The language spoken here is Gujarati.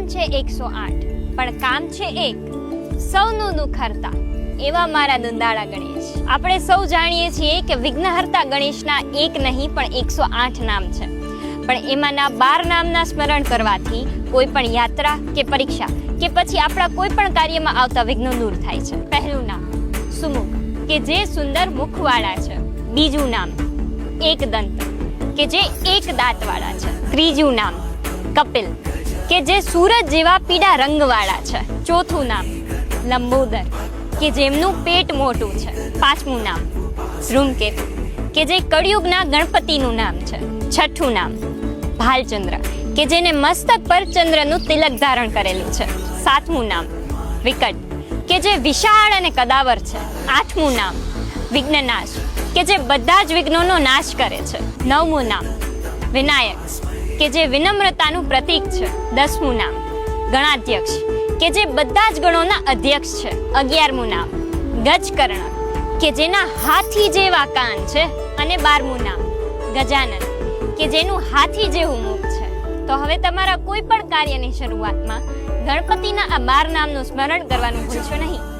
નામ છે એકસો આઠ. પણ કામ છે એક. સૌનું નુખરતા. એવા મારા દંદાળા ગણેશ. આપણે સૌ જાણીએ છીએ કે વિઘ્નહર્તા ગણેશના એક નહીં, પણ એકસો આઠ નામ છે. પણ એમાંના બાર નામના સ્મરણ કરવાથી કોઈ પણ યાત્રા કે પરીક્ષા કે પછી આપણા કોઈ પણ કાર્યમાં આવતા વિઘ્નો દૂર થાય છે. પહેલું નામ, સુમુખ, કે જે સુંદર મુખવાળા છે. બીજું નામ, એકદંત, કે જે એક દાંતવાળા છે. ત્રીજું નામ, કપિલ. કે જે સૂરજ જેવા પીળા રંગવાળા છે. ચોથું નામ લંબોદર, કે જેમનું પેટ મોટું છે. પાંચમું નામ ધ્રુમકેતુ કે જે કળિયુગના ગણપતિનું નામ છે. છઠ્ઠું નામ ભાલચંદ્ર, કે જેને મસ્તક પર ચંદ્રનું તિલક ધારણ કરેલું છે. સાતમું નામ વિકટ, કે જે વિશાળ અને કદાવર છે. આઠમું નામ વિઘ્નનાશ, કે જે બધા જ વિઘ્નોનો નાશ કરે છે. નવમું નામ વિનાયક કે જે વિનમ્રતાનું પ્રતીક છે, દસમું નામ. ગણાધ્યક્ષ. કે જે બધા જ ગણોના અધ્યક્ષ છે, અગિયારમું નામ. ગજકર્ણ. કે જેના હાથી જેવા કાન છે, અને બારમું નામ. ગજાનન. કે જેનું હાથી જેવું મુખ છે. તો હવે તમારા કોઈ પણ કાર્યની શરૂઆતમાં ગણપતિના આ બાર નામનું સ્મરણ કરવાનું ભૂલશો નહીં.